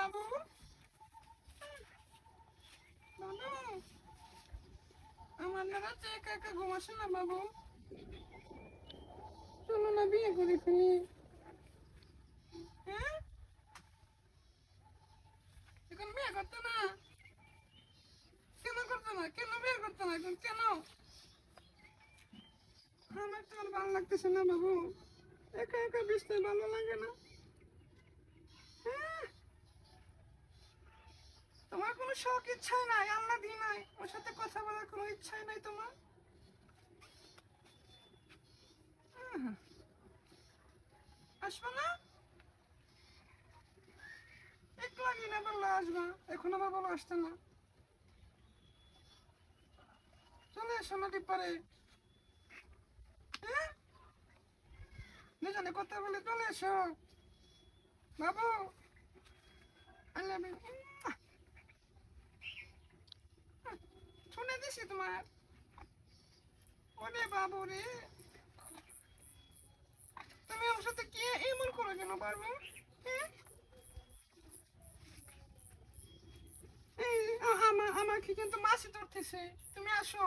বাবু। বাবু, আমার না রাতে একা একা ঘুম না বাবু। চলো না বিয়ে করে ফেলি হ্যাঁ? এখন বিয়ে করতে না? কেন করতে না? কেন বিয়ে করতে না? এখন কেন? আমার তো আর ভালো লাগতেছে না বাবু। একা একা বসতে ভালো লাগে না হ্যাঁ। তোমার কোনো শখ, ইচ্ছাই নাই আল্লাহ দি নাই। ওর সাথে কথা বলার কোনো ইচ্ছাই নাই তোমার। আসবে না? না পারে হ্যাঁ? দুজনে কথা বলে চলে এসো। বাবু, I দিছি তোমার? ওরে বাবু রে তুমি আমার সাথে কি এমন করো কেন আমাকে কিন্তু ধরতেছে। তুমি আসো।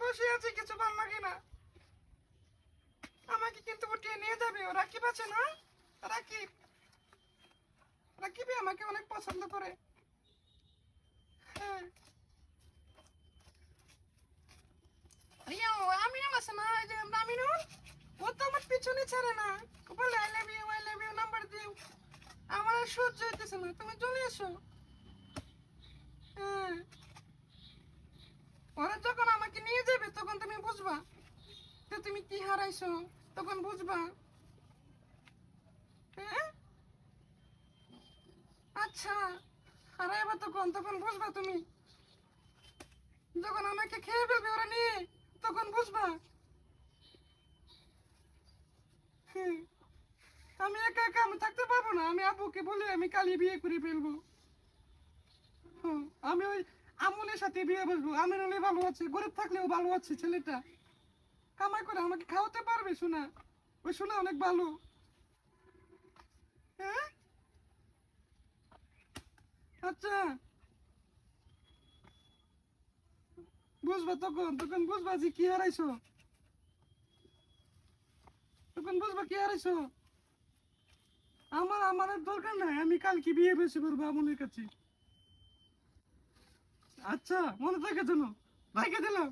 বসে আছি, কিছু ভালো লাগে না। আমাকে কিন্তু উঠিয়ে নিয়ে যাবে। ও রাকিব আছে না? রাকিব রাকিবই আমাকে অনেক পছন্দ করে? হ্যাঁ ইয়া, ও আমিনুল আছে না ওই যে আমিনুল ও তো আমার পিছনে ছাড়ে না। বলে I love you I love you number দিও। আমার আর সহ্য হইতেছে না, তুমি চলে এসো। হ্যাঁ। ওরা যখন আমাকে নিয়ে যাবে, তখন তুমি বুঝবা। যে তুমি কি হারাইছো, তখন বুঝবা। হ্যাঁ? আচ্ছা হারাইবা তখন তখন বুঝবা তুমি। যখন আমাকে খেয়ে ফেলবে ওরা নিয়ে, তখন বুঝবা। আমি একা একা আমি থাকতে পারব না। আমি আব্বুকে বলে আমি কালি বিয়ে করে ফেলব। আমি ওই আমলের সাথে বিয়ে বসবো। আমির ভালো আছে, গরিব থাকলেও ভালো আছে ছেলেটা। কামাই করে আমাকে খাওয়াতে পারবে শোনা ওই শোনা অনেক ভালো। হ্যাঁ? আচ্ছা। বুঝবা তখন? তখন বুঝবা যে কি হারাইছো? তখন বুঝবা কি আর আমার আমার দরকার নাই, আমি কাল কি বিয়ে বেশি করব আমনের কাছে। আচ্ছা মনে থাকে যেন, রাখে দিলাম।